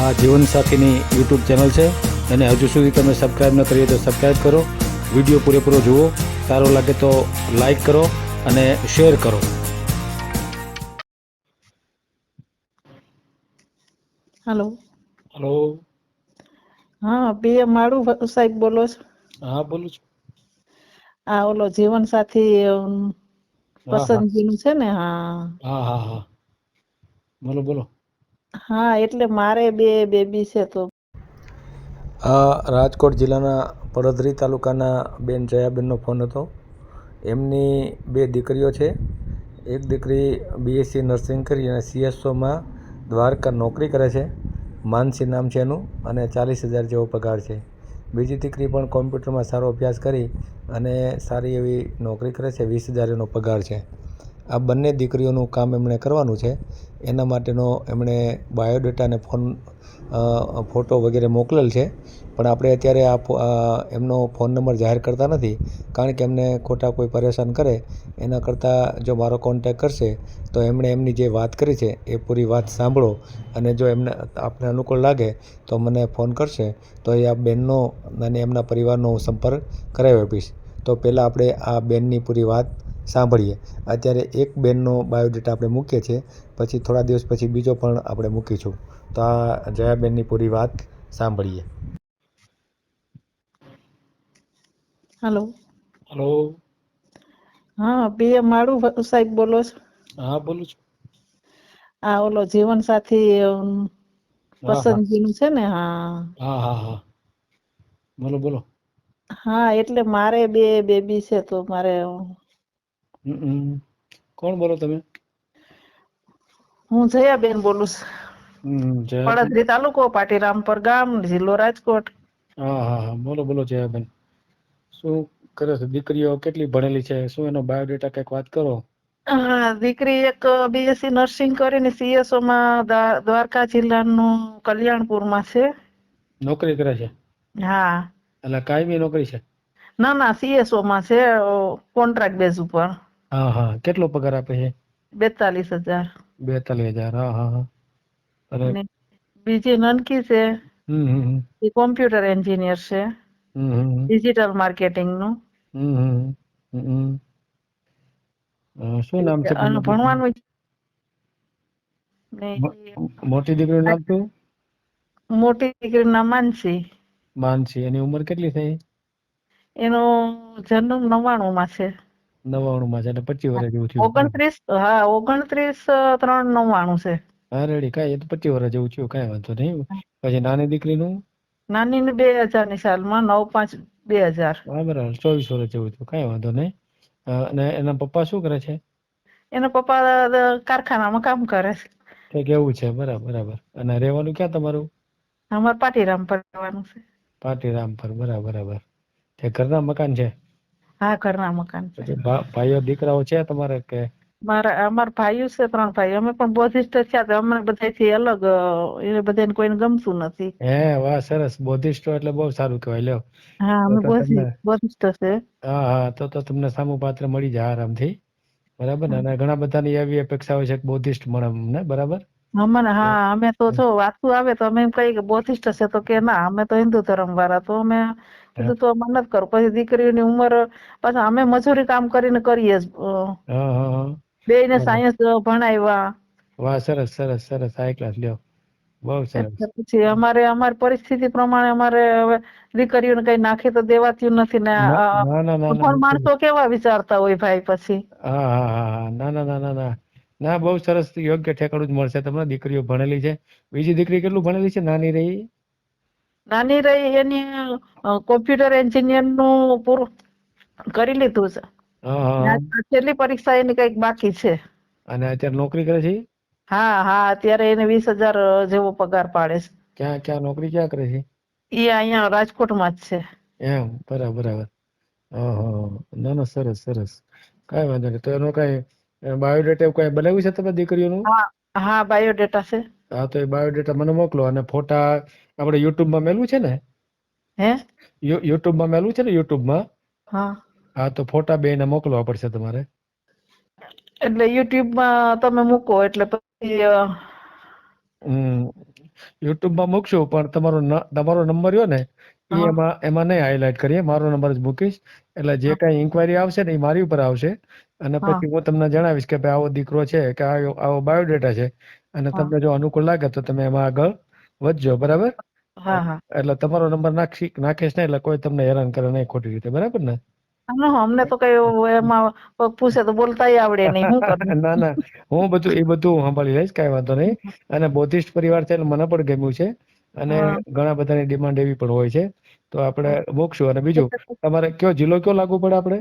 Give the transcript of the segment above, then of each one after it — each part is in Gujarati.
આ જીવનસાથીની યુટ્યુબ ચેનલ છે. એને હજુ સુધી તમે સબસ્ક્રાઈબ ન કરીએ તો સબસ્ક્રાઈબ કરો. વીડિયો પૂરેપૂરો જુઓ. સારો લાગે તો લાઈક કરો અને શેર કરો. હેલો હેલો હા બે માળું સાહેબ બોલો છો. હા બોલું છું. આ ઓલો જીવન સાથી. પસંદગીનું છે ને? હા. હા હા હા. બોલો બોલો. હા, એટલે મારે બે બેબી છે તો. આ રાજકોટ જિલ્લાના પડદરી તાલુકાના બેન જયાબેનનો ફોન હતો. એમની બે દીકરીઓ છે. એક દીકરી બીએસસી નર્સિંગ કરી અને સીએસઓમાં દ્વારકા નોકરી કરે છે. માનસી નામ છે એનું અને ચાલીસ હજાર જેવો પગાર છે. બીજી દીકરી પણ કોમ્પ્યુટરમાં સારો અભ્યાસ કરી અને સારી એવી નોકરી કરે છે. વીસ હજાર એનો પગાર છે. આ બંને દીકરીઓનું કામ એમણે કરવાનું છે. એના માટેનો એમણે બાયોડેટા અને ફોન ફોટો વગેરે મોકલેલ છે. પણ આપણે અત્યારે આ એમનો ફોન નંબર જાહેર કરતા નથી. કારણ કે એમને ખોટા કોઈ પરેશાન કરે, એના કરતાં જો મારો કોન્ટેક કરશે, તો એમણે એમની જે વાત કરી છે, એ પૂરી વાત સાંભળો. અને જો એમને આપને અનુકૂળ લાગે, તો મને ફોન કરશે. તો એ આ બેનનો અને એમના પરિવારનો હું સંપર્ક કરાવી આપીશ. તો પહેલાં આપણે આ બેનની પૂરી વાત સાંભળીએ. અત્યારે એક બેનનો બાયોડેટા આપણે મૂકીએ છીએ પછી થોડા દિવસ પછી બીજો પણ આપણે મૂકીશું. તો આ જયાબેનની પૂરી વાત સાંભળીએ. હલો હલો હા બે માળું સાહેબ બોલો છો. હા બોલું છું. આ ઓલો જીવન સાથી. પસંદગીનું છે ને હા. હા હા હા. બોલો બોલો. હા એટલે મારે બે બેબી છે તો મારે. કોણ બોલો તમે? હું જયાબેન બોલું છું. જયા પડદરી તાલુકો પાટીરામપર ગામ જિલ્લો રાજકોટ. હા હા હા. બોલો બોલો જયાબેન. શું કરે છે? દીકરીઓ કેટલી ભણેલી છે? શું એનો બાયોડેટા કંઈક વાત કરો? હા દીકરી એક બીએસસી નર્સિંગ કરીને સીએસઓ માં દ્વા- દ્વારકા જિલ્લાનું કલ્યાણપુરમાં છે. નોકરી કરે છે? હા. એટલે કાયમી નોકરી છે? ના ના સીએસઓ માં છે કોન્ટ્રાક્ટ બેઝ ઉપર. હા હા. કેટલો પગાર આપે છે? બેતાલીસ હજાર. બેતાલીસ હજાર. હા હા હા. અને બીજી નનકી છે. એ કોમ્પ્યુટર એન્જિનિયર છે. ડિજિટલ માર્કેટિંગનું શું નામ છે ભણવાનું મોટી દીકરીનું નામ શું? મોટી દીકરીનું ના માનસી. માનસી. એની ઉંમર કેટલી થઈ? એનો જન્મ નવાણું માં છે. નવાણું માં છે એટલે પચીસ વર્ષ જેવું થયું ઓગણત્રીસ હા ઓગણત્રીસ ત્રણ નવ્વાણું છે. હા રેડી કાંઈ એ તો પચીસ વર્ષ જેવું થયું કાંઈ વાંધો નહીં. પછી નાની દીકરીનું? નાની બે હજારની સાલમાં નવ પાંચ બે હજાર. બરાબર ચોવીસ વર્ષ જેવું થયું કાંઈ વાંધો નહીં. અને એના પપ્પા શું કરે છે? એના પપ્પા કારખાનામાં કામ કરે છે. કે એવું છે બરાબર બરાબર. અને રહેવાનું ક્યાં તમારું? અમારે પાટીરામ પર રહેવાનું છે. પાટીરામ પર બરાબર બરાબર. તે ઘરના મકાન છે? હા ઘરના મકાન છે. ભાઈઓ દીકરાઓ છે તમારે કે? મારા અમારા ભાઈઓ છે ત્રણ ભાઈ અમે પણ બોધિસ્ટ થયા તો અમને બધાથી અલગ એને બધાને કોઈને ગમતું નથી. હે વાહ સરસ. બોધિસ્ટ એટલે બહુ સારું કહેવાય લ્યો. હા અમે બોધિસ્ટ છે. હા હા તો તો તમને સામું પાત્ર મળી જાય આરામથી. બરાબર અને ઘણા બધાની એવી અપેક્ષા હોય છે કે બોધિસ્ટ મળે અમને બરાબર? અમને હા અમે તો જો વાતું આવે તો અમે એમ કહીએ કે બોધિસ્ટ છે તો કે ના અમે તો હિન્દુ ધર્મ વાળા તો અમે કીધું તો અમે નથી કરું પછી દીકરીઓની ઉંમર પાછા અમે મજૂરી કામ કરીને કરીએ જ બે ને સાયન્સ ભણાવ્યા. વાહ સરસ સરસ સરસ. હાઈ ક્લાસ લ્યો. બહુ સરસ. પછી અમારે અમારી પરિસ્થિતિ પ્રમાણે અમારે હવે દીકરીઓને કઈ નાખી તો દેવાતું નથી ને બિલકુલ. માણસો કેવા વિચારતા હોય ભાઈ પછી? હા હા હા ના ના ના ના. ના બહુ સરસ યોગ્ય ઠેકાણું જ મળશે તમને. દીકરીઓ ભણેલી છે. બીજી દીકરી કેટલું ભણેલી છે? નાની રહી? નાની રહી એની કોમ્પ્યુટર એન્જિનિયરનું પૂરું કરી લીધું છે. છેલ્લી પરીક્ષા એની કંઈક બાકી છે. અને અત્યારે નોકરી કરે છે હા હા અત્યારે એને વીસ હજાર જેવો પગાર પાડે છે. ક્યાં ક્યાં નોકરી ક્યાં કરે છે? એ અહીંયા રાજકોટમાં જ છે. એમ બરાબર બરાબર. ના ના સરસ સરસ. કઈ વાંધો નહીં. તો એનો કાંઈ બાયોડેટા કોઈ બનાવ્યું છે તમે દીકરીઓનું? હા બાયોડેટા છે. હા તો એ બાયોડેટા મને મોકલો અને ફોટા આપણે યુટ્યુબમાં મેલું છે ને? હે? યુટ્યુબમાં મેલું છે ને યુટ્યુબમાં? હા. હા તો ફોટા બેયના મોકલવા પડશે તમારે. એટલે યુટ્યુબમાં તમે મૂકો એટલે પછી હમ યુટ્યુબમાં મૂકશું પણ તમારો તમારો નંબર રહ્યો ને એ એમાં એમાં નહીં હાઇલાઇટ કરીએ. મારો નંબર જ મૂકીશ. એટલે જે હા. કાંઈ ઇન્કવાયરી આવશે ને એ મારી ઉપર આવશે. અને હા. પછી હું તમને જણાવીશ કે ભાઈ આવો દીકરો છે કે આવો આવો બાયોડેટા છે. અને હા. તમને જો અનુકૂળ લાગે તો તમે એમાં આગળ વધજો બરાબર? હા હા. એટલે તમારો નંબર નાખી નાખીશ ને એટલે કોઈ તમને હેરાન કરે નહીં ખોટી રીતે બરાબર ને? ના, અમને તો કઈ એમાં કોક પૂછે તો બોલતાય આવડે નહીં. શું ના ના. હું બધું એ બધું હું સંભાળી લઈશ કાંઈ વાંધો નહીં. અને બૌદ્ધિસ્ટ પરિવાર છે એટલે મને પણ ગમ્યું છે. અને ઘણા બધાની ડિમાન્ડ એવી પણ હોય છે. તો આપણે મોકશું અને બીજું તમારે કયો જિલ્લો કયો લાગુ પડે આપણે?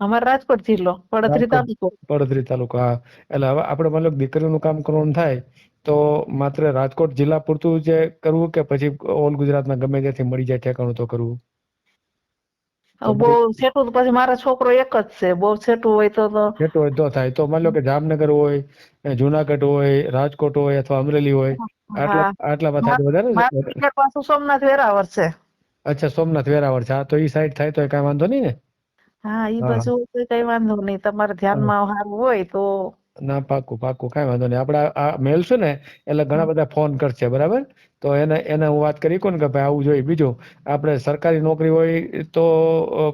અમારે રાજકોટ જિલ્લો પડદરી. તાલુકો. પડદરી તાલુકો હા. એટલે હવે આપણે મતલબ દીકરીનું કામ કરવાનું થાય તો માત્ર રાજકોટ જિલ્લા પૂરતું જે કરવું કે પછી ઓલ ગુજરાતમાં ગમે ત્યાંથી મળી જાય ઠેકાણું તો કરવું? બહુ છેટું તો પછી મારો છોકરો એક જ છે બહુ છેટું હોય તો જેટલું હોય તો થાય. તો માની લો કે જામનગર હોય જુનાગઢ હોય રાજકોટ હોય અથવા અમરેલી હોય આટલા. આટલામાં થાય વધારે પાછું સોમનાથ વેરાવર છે. અચ્છા સોમનાથ વેરાવર છે. હા તો ઈ સાઈડ થાય તો કઈ વાંધો નહીં ને? હા ઈ. બાજુ કઈ વાંધો નહીં. તમારે ધ્યાનમાં સારું હોય તો ના પાકું પાકું કાંઈ વાંધો નહીં. આપણે આ- મેલ છે ને એટલે ઘણા બધા ફોન કરશે બરાબર? તો એને એને હું વાત કરી કોને કે ભાઈ આવું જોઈએ. બીજું આપણે સરકારી નોકરી હોય તો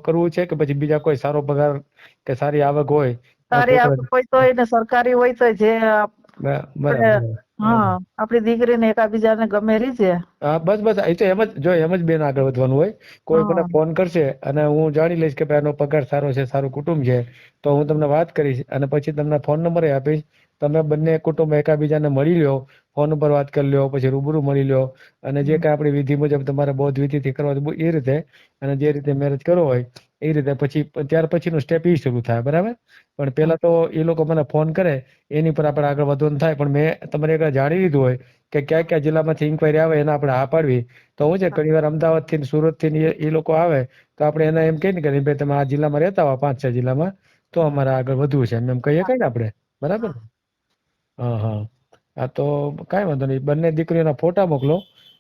કરવું છે કે પછી બીજા કોઈ સારો પગાર કે સારી આવક હોય? સારી આવક હોય તો એને સરકારી હોય તો જે હા. દીકરીને એકાબીજાને ગમે રહી હા બસ બસ. એ તો એમ જ જો એમ જ બેન આગળ વધવાનું હોય. કોઈ મને ફોન કરશે અને હું જાણી લઈશ કે ભાઈ આનો પગાર સારો છે સારું કુટુંબ છે તો હું તમને વાત કરીશ અને પછી તમને ફોન નંબર આપીશ. તમે બંને કુટુંબ એકાબીજાને મળી લ્યો ફોન ઉપર વાત કરી લ્યો પછી રૂબરૂ મળી લ્યો. અને જે. કાંઈ આપણી વિધિ મુજબ તમારે બૌદ્ધ વિધિથી કરવા એ રીતે અને જે રીતે મેરેજ કરવો હોય એ રીતે પછી ત્યાર પછીનું સ્ટેપ એ શરૂ થાય બરાબર? પણ પહેલા તો એ લોકો મને ફોન કરે એની પર આપણે આગળ વધવાનું થાય પણ મેં તમારે એક જાણી લીધું હોય કે કયા કયા જિલ્લામાંથી ઇન્કવાયરી આવે એને આપણે હા પાડવી. તો હું છે ઘણી વાર અમદાવાદથી સુરતથી એ લોકો આવે તો આપણે એને એમ કહીએ ને કે ભાઈ તમે આ જિલ્લામાં રહેતા હોય પાંચ છ જિલ્લામાં તો અમારે આગળ વધવું છે એમ એમ કહીએ કઈ ને આપણે બરાબર? હા. હા હા. તો કાંઈ વાંધો નહીં બંને દીકરીઓના ફોટા મોકલો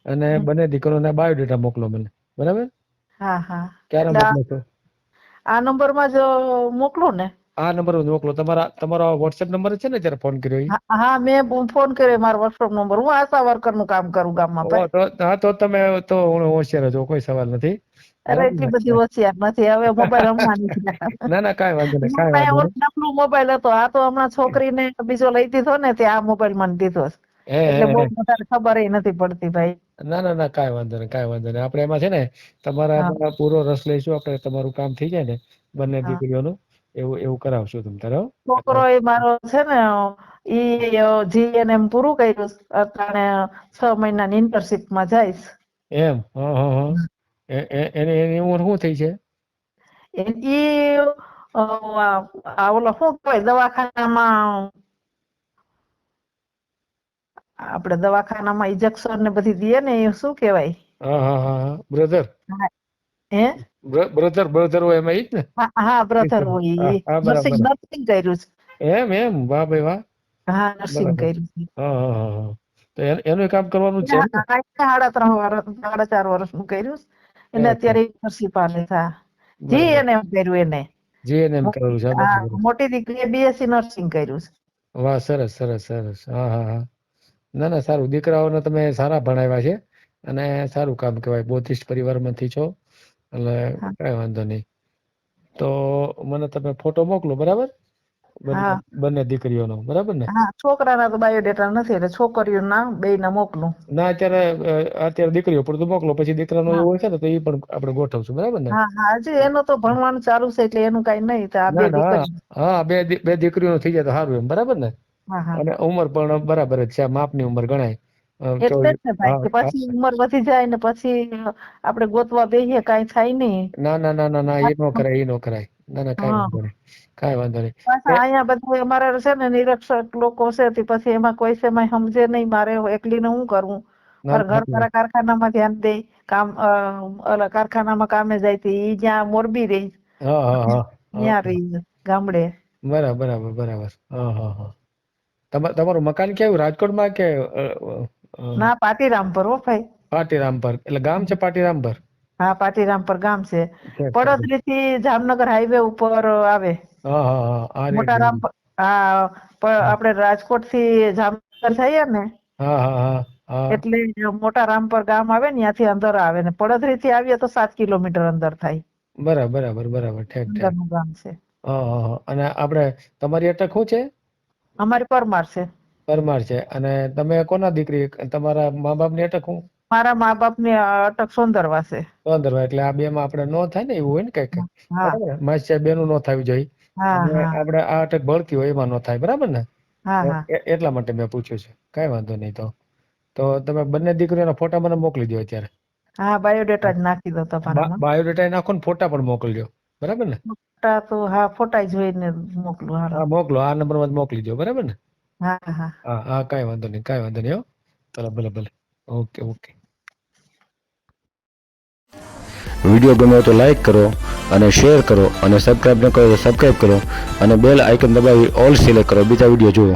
અને બંને દીકરીઓના બાયોડેટા મોકલો મને બરાબર? હા હા. ક્યારે મોકલો છો? આ નંબરમાં જ મોકલો ને. આ નંબર મોકલો. તમારા તમારો વોટ્સએપ નંબર છે ને જ્યારે ફોન કર્યો હા મેં ફોન કર્યો મારો વોટ્સએપ નંબર. હું આશા વર્કરનું કામ કરું ગામમાં હા તો તમે તો હોશિયાર છો કોઈ સવાલ નથી. અરે એટલી બધી હોશિયાર નથી. હવે મોબાઈલ હમણાં નીકળ્યા ના ના કાંઈ વાંધો નહીં કાંઈ વાંધો નહીં. નકલો મોબાઈલ હતો. આ તો હમણાં છોકરીને બીજો લઈ દીધો ને તે આ મોબાઈલ મને દીધો એટલે બહુ વધારે ખબર નથી પડતી ભાઈ. ના ના ના કાંઈ વાંધો નહીં કાંઈ વાંધો નહીં આપણે એમાં છે ને તમારા હા. પૂરો રસ લઈશું આપણે તમારું કામ થઈ જાય ને બંને હા. દીકરીઓનું એવું એવું કરાવશું તમ તારે હો? છોકરો એ મારો છે ને ઈ જીએનએમ પૂરું કર્યું અત્યારે અટાણે છ મહિનાની internship માં જઈશ એમ હા હા હા એ- એ- એની એની ઉંમર શું થઈ છે એ- ઈ અ, આ આ ઓલો શું કહેવાય દવાખાનામાં આપણે દવાખાનામાં ઇન્જેક્શન ને બધી દઈએ ને એ શું કહેવાય? હા હા હા હા. બ્રધર હે. બ્રધર બ્રધર હોય એમાં ઈ જ ને? હા બ્રધર હોય. નર્સિંગ નર્સિંગ કર્યું છે. એમ એમ. વાહ ભાઈ વાહ. હા નર્સિંગ કર્યું છે. હા હા તો એનું કામ કરવાનું છે સાડા ત્રણ વર્ષ સાડા ચાર વર્ષનું કર્યું એને અત્યારે નર્સિંગ પાલે થા જી એને કર્યું એને. જી એને કર્યું છે. મોટી દીકરીએ બીએસસી નર્સિંગ કર્યું છે. વાહ સરસ સરસ સરસ. હા હા હા. ના ના સારું. દીકરાઓને તમે સારા ભણાવ્યા છે અને સારું કામ કહેવાય. બોધિસ્ટ પરિવારમાંથી છો એટલે કઈ વાંધો નહીં. તો મને તમે ફોટો મોકલો બરાબર? બંને બંને દીકરીઓનો બરાબર ને? છોકરાના તો બાયોડેટા નથી એટલે છોકરીઓના ના મોકલું. ના અત્યારે અત્યારે દીકરીઓ પૂરતું મોકલો પછી દીકરાનો. એવું હોય છે ને તો એ પણ આપણે ગોઠવશું બરાબર ને? હા હજી એનો તો ભણવાનું ચાલુ છે એટલે એનું કઈ નહીં તો આ બે હા, બે બે દીકરીઓ થઈ જાય તો સારું એમ બરાબર ને? હા હા. અને ઉંમર પણ બરાબર જ છે આ માપની ઉંમર ગણાય. એટલે જ ને ભાઈ કે પછી ઉંમર વધી જાય ને પછી આપણે ગોતવા બેહીએ કાંઈ થાય નહીં. ના ના ના ના ના એ નો કરાય એ નો કરાય. ના ના કાંઈ વાંધો નહીં કાંઈ વાંધો નહીં. પાછા અહીંયા બધું અમારા છે ને નિરક્ષક લોકો છે તે પછી એમાં કોઈ છે સમજે નહીં મારે એકલીને શું કરવું ઘર મારા કારખાનામાં ધ્યાન દે કામ કારખાનામાં કામે જાય તે ઈ જ્યાં મોરબી રહી. ત્યાં રહી ગામડે. બરાબર બરાબર બરાબર. હા હા. તમારું મકાન કેવું રાજકોટમાં કે ના પાટીરામ પર હો ભાઈ. પાટીરામ પર એટલે ગામ છે પાટીરામ પર હા પાટીરામ પર ગામ છે. પડોદરી થી જામનગર હાઈવે ઉપર આવે. મોટા રામ હા આપણે રાજકોટથી જામનગર જઈએ ને એટલે મોટા રામપર ગામ આવે ને ત્યાંથી અંદર આવે ને. પડધરી થી આવીએ તો સાત કિલોમીટર અંદર થાય. બરાબર બરાબર બરાબર. ઠેક ઠેક. ગામ છે. અને આપણે તમારી અટક શું છે? અમારી પરમાર છે. પરમાર છે. અને તમે કોના દીકરી? તમારા મા બાપની અટક હું? મારા મા બાપની અટક સોંદરવા છે. સોંદરવા એટલે આ બે માં આપડે નો થાય ને એવું હોય ને કંઈક? માસી બે નું નો થવું જોઈએ. આપણે આ અટક ભળતી હોય એમાં નો થાય. બરાબર ને? એટલા માટે મેં પૂછ્યું છે. કઈ વાંધો નહીં તો. તો તમે બંને દીકરીઓના ફોટા મને મોકલી દો અત્યારે. હા બાયોડેટા જ નાખી દો તમારા બાયોડેટા નાખો ને ફોટા પણ મોકલજો બરાબર ને? ફોટા તો હા ફોટા જોઈને મોકલું હા મોકલો આ નંબરમાં માં મોકલી દો બરાબર ને? હા હા હા. હા કાંઈ વાંધો નહીં કાંઈ વાંધો નહીં હો. ભલે ભલે ભલે. Okay okay. વીડિયો ગમ્યો તો લાઈક કરો અને શેર કરો અને સબસ્ક્રાઈબ ન કરો તો સબસ્ક્રાઈબ કરો અને બેલ આઇકન દબાવી ઓલ સિલેક્ટ કરો. બીજા વીડિયો જુઓ.